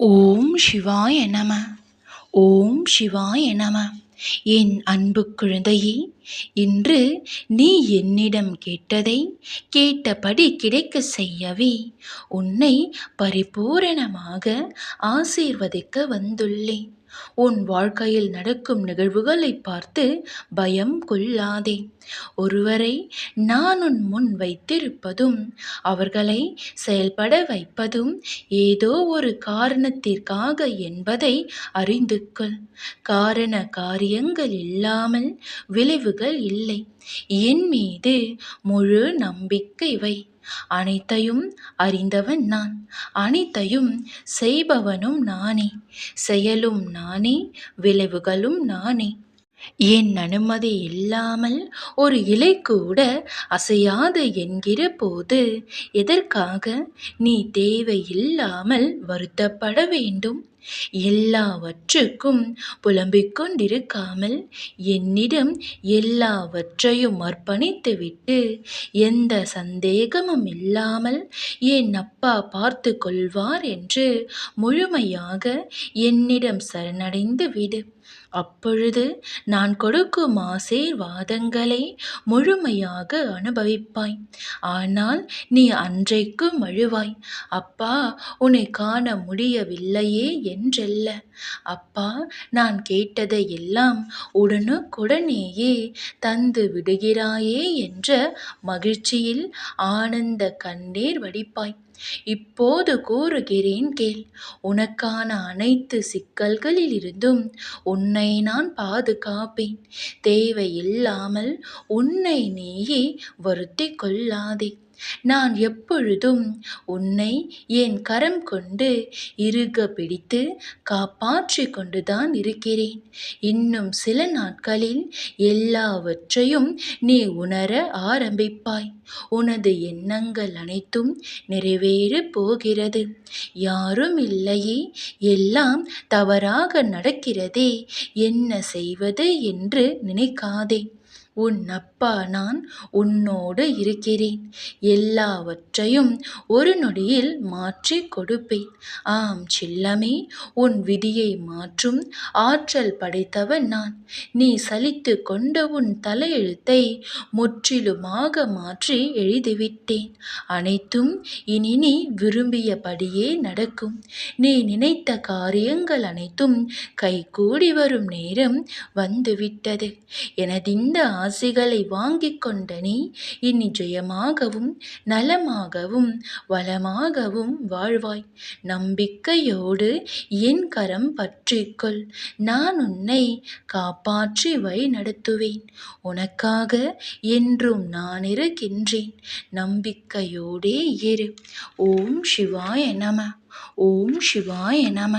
ஓம் சிவாய நம ஓம் சிவாய நம. என் அன்பு குழந்தையே இன்று நீ என்னிடம் கேட்டதை கேட்டபடி கிடைக்க செய்யவே உன்னை பரிபூரணமாக ஆசீர்வதிக்க வந்துள்ளேன். உன் வாழ்க்கையில் நடக்கும் நிகழ்வுகளை பார்த்து பயம் கொள்ளாதே. ஒருவரை நான் உன் முன் வைத்திருப்பதும் அவர்களை செயல்பட வைப்பதும் ஏதோ ஒரு காரணத்திற்காக என்பதை அறிந்து கொள். காரண காரியங்கள் இல்லாமல் விளைவுகள் இல்லை. என் மீது முழு நம்பிக்கை வை. அனைத்தையும் அறிந்தவன் நான். அனைத்தையும் செய்பவனும் நானே. செயலும் நானே விளைவுகளும் நானே. என் அனுமதி இல்லாமல் ஒரு இலை கூட அசையாது என்கிற போது எதற்காக நீ தேவையில்லாமல் வருத்தப்பட வேண்டும்? எல்லாவற்றுக்கும் புலம்பிக் கொண்டிருக்காமல் என்னிடம் எல்லாவற்றையும் அர்ப்பணித்துவிட்டு எந்த சந்தேகமும் இல்லாமல் என் அப்பா பார்த்து கொள்வார் என்று முழுமையாக என்னிடம் சரணடைந்து விடு. அப்பொழுது நான் கொடுக்கும் ஆசீர்வாதங்களை முழுமையாக அனுபவிப்பாய். ஆனால் நீ அன்றைக்கும் அழுவாய். அப்பா உன்னை காண முடியவில்லையே என்றல்ல. அப்பா நான் கேட்டதை எல்லாம் உடனுக்குடனேயே தந்து விடுகிறாயே என்ற மகிழ்ச்சியில் ஆனந்த கண்ணீர் வடிப்பாய். இப்போது கூறுகிறேன் கேள் உனக்கான அனைத்து சிக்கல்களிலிருந்தும் உன்னை நான் பாதுகாப்பேன். தேவையில்லாமல் உன்னை நீயே வருத்தி கொள்ளாதே. நான் எப்பொழுதும் உன்னை என் கரம் கொண்டு இறுக பிடித்து காப்பா மாற்றிக்கொண்டுதான் இருக்கிறேன். இன்னும் சில நாட்களில் எல்லாவற்றையும் நீ உணர ஆரம்பிப்பாய். உனது எண்ணங்கள் அனைத்தும் நிறைவேறப் போகிறது. யாரும் இல்லையே எல்லாம் தவறாக நடக்கிறதே. என்ன செய்வது என்று நினைக்காதே. உன் அப்பா நான் உன்னோடு இருக்கிறேன். எல்லாவற்றையும் ஒரு நொடியில் மாற்றி கொடுப்பேன். ஆம் செல்லமே உன் விதியை மாற்றும் ஆற்றல் படைத்தவன் நான். நீ சலித்து கொண்ட உன் தலையெழுத்தை முற்றிலுமாக மாற்றி எழுதிவிட்டேன். அனைத்தும் இனி நீ விரும்பியபடியே நடக்கும். நீ நினைத்த காரியங்கள் அனைத்தும் கைகூடி வரும் நேரம் வந்துவிட்டது. எனதிந்த ஆசைகளை வாங்கிக் கொண்ட நீ இனி ஜெயமாகவும் நலமாகவும் வளமாகவும் வாழ்வாய். நம்பிக்கையோடு என் கரம் பற்றிக்கொள் நான் உன்னை காப்பாற்றி வழி நடத்துவேன். உனக்காக என்றும் நான் இருக்கின்றேன். நம்பிக்கையோடே இரு. ஓம் சிவாய நம. ஓம் சிவாய நம.